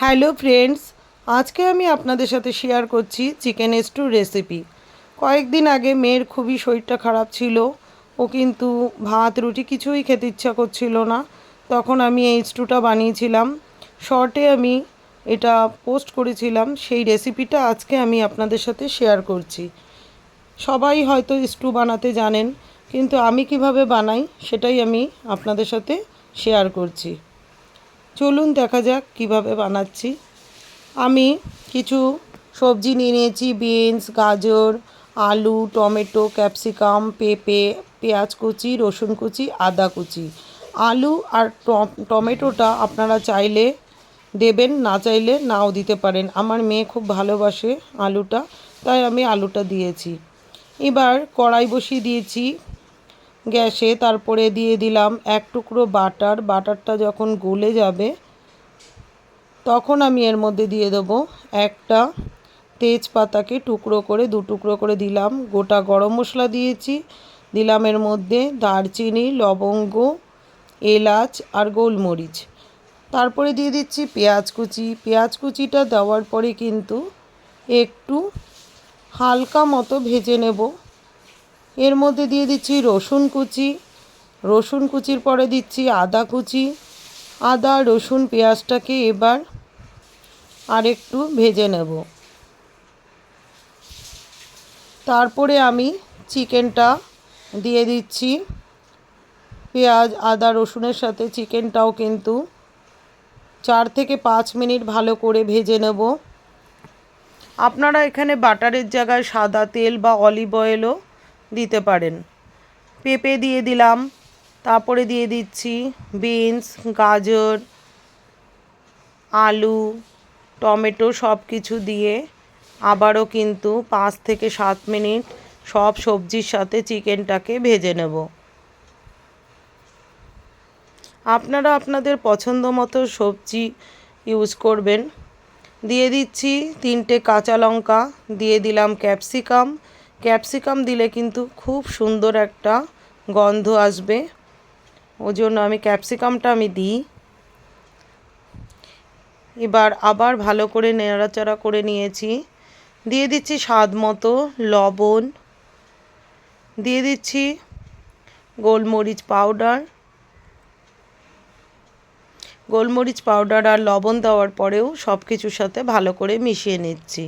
Hello friends, আজকে আমি আপনাদের সাথে শেয়ার করছি চিকেন স্টু রেসিপি কয়েকদিন আগে মেয়ের খুবই শরীরটা খারাপ ছিল, ও কিন্তু ভাত, রুটি কিছুই খেতে ইচ্ছা করছিল না। তখন আমি এই স্টুটা বানিয়েছিলাম। শর্টে আমি এটা পোস্ট করেছিলাম। সেই রেসিপিটা আজকে আমি আপনাদের সাথে শেয়ার করছি। সবাই হয়তো স্টু বানাতে জানেন, কিন্তু আমি কীভাবে বানাই সেটাই আমি আপনাদের সাথে শেয়ার করছি। চলুন দেখা যাক কীভাবে বানাচ্ছি। আমি কিছু সবজি নিয়ে নিয়েছি, বিনস, গাজর, আলু, টমেটো, ক্যাপসিকাম, পেঁপে, পেঁয়াজ কুচি, রসুন কুচি, আদা কুচি। আলু আর টমেটোটা আপনারা চাইলে দেবেন, না চাইলে নাও দিতে পারেন। আমার মেয়ে খুব ভালোবাসে আলুটা, তাই আমি আলুটা দিয়েছি। এবার কড়াই বসিয়ে দিয়েছি গ্যাসে তারপরে দিয়ে দিলাম এক টুকরো বাটার। বাটারটা যখন গলে যাবে, তখন আমি এর মধ্যে দিয়ে দেবো একটা তেজপাতাকে টুকরো করে, দু টুকরো করে দিলাম। গোটা গরম মশলা দিয়েছি। দিলাম এর মধ্যে দারচিনি, লবঙ্গ, এলাচ আর গোলমরিচ। তারপরে দিয়ে দিচ্ছি পেঁয়াজ কুচি। পেঁয়াজ কুচিটা দেওয়ার পরে কিন্তু একটু হালকা মতো ভেজে নেব। এর মধ্যে দিয়ে দিচ্ছি রসুন কুচি। রসুন কুচির পরে দিচ্ছি আদা কুচি। আদা, রসুন, পেঁয়াজটাকে এবার আর একটু ভেজে নেব। তারপরে আমি চিকেনটা দিয়ে দিচ্ছি। পেঁয়াজ, আদা, রসুনের সাথে চিকেনটাও কিন্তু চার থেকে পাঁচ মিনিট ভালো করে ভেজে নেব। আপনারা এখানে বাটারের জায়গায় সাদা তেল বা অলিভ অয়েলও দিতে পারেন। পেঁপে দিয়ে দিলাম, তারপরে দিয়ে দিচ্ছি বিনস, গাজর, আলু, টমেটো সব কিছু দিয়ে আবারও কিন্তু পাঁচ থেকে সাত মিনিট সব সবজির সাথে চিকেনটাকে ভেজে নেব। আপনারা আপনাদের পছন্দ মতো সবজি ইউজ করবেন। দিয়ে দিচ্ছি তিনটে কাঁচা লঙ্কা, দিয়ে দিলাম ক্যাপসিকাম ক্যাপসিকাম দিলে কিন্তু খুব সুন্দর একটা গন্ধ আসবে। ওই জন্য আমি ক্যাপসিকামটা আমি দিই। এবার আবার ভালো করে নেড়াচাড়া করে নিয়েছি। দিয়ে দিচ্ছি স্বাদ মতো লবণ। দিয়ে দিচ্ছি গোলমরিচ পাউডার। গোলমরিচ পাউডার আর লবণ দেওয়ার পরেও সব কিছুর সাথে ভালো করে মিশিয়ে নিচ্ছি।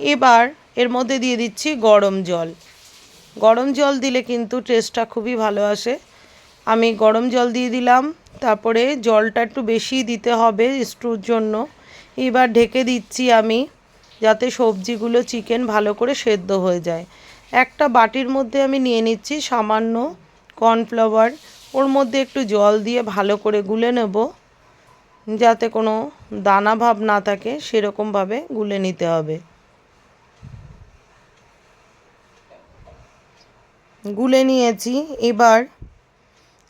এবার এর মধ্যে দিয়ে দিচ্ছি গরম জল। গরম জল দিলে কিন্তু টেস্টটা খুবই ভালো আসে। আমি গরম জল দিয়ে দিলাম, তারপরে জলটা একটু বেশি দিতে হবে স্টুর জন্য। এবার ঢেকে দিচ্ছি আমি, যাতে সবজিগুলো চিকেন ভালো করে সেদ্ধ হয়ে যায়। একটা বাটির মধ্যে আমি নিয়ে নিচ্ছি সামান্য কর্নফ্লাওয়ার ওর মধ্যে একটু জল দিয়ে ভালো করে গুলে নেব। যাতে কোনো দানা ভাব না থাকে, সেরকমভাবে গুলে নিতে হবে। গুলে নিয়েছি। এবার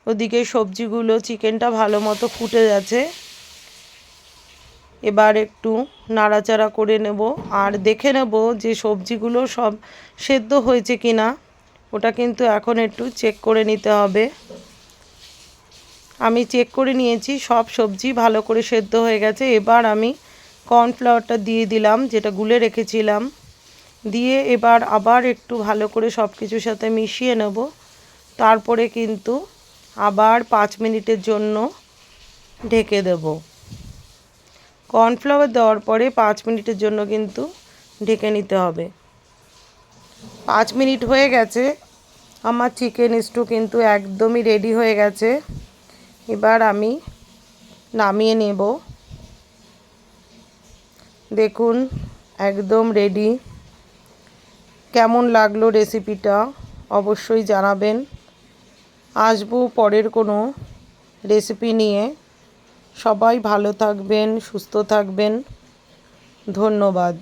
ওদিকে সবজিগুলো, চিকেনটা ভালো মতো ফুটে যাচ্ছে এবার একটু নাড়াচাড়া করে নেব আর দেখে নেব যে সবজিগুলো সব সেদ্ধ হয়েছে কি না ওটা কিন্তু এখন একটু চেক করে নিতে হবে। আমি চেক করে নিয়েছি, সব সবজি ভালো করে সেদ্ধ হয়ে গেছে। এবার আমি কর্নফ্লাওয়ারটা দিয়ে দিলাম, যেটা গুলে রেখেছিলাম। দিয়ে এবার আবার একটু ভালো করে সব কিছুর সাথে মিশিয়ে নেব। তারপরে কিন্তু আবার পাঁচ মিনিটের জন্য ঢেকে দেব। কর্নফ্লাওয়ার দেওয়ার পরে পাঁচ মিনিটের জন্য কিন্তু ঢেকে নিতে হবে। পাঁচ মিনিট হয়ে গেছে। আমার চিকেন স্টু কিন্তু একদমই রেডি হয়ে গেছে। এবার আমি নামিয়ে নেব। দেখুন, একদম রেডি কেমন লাগল রেসিপিটা অবশ্যই জানাবেন। আসব পরের কোনো রেসিপি নিয়ে। সবাই ভালো থাকবেন, সুস্থ থাকবেন। ধন্যবাদ।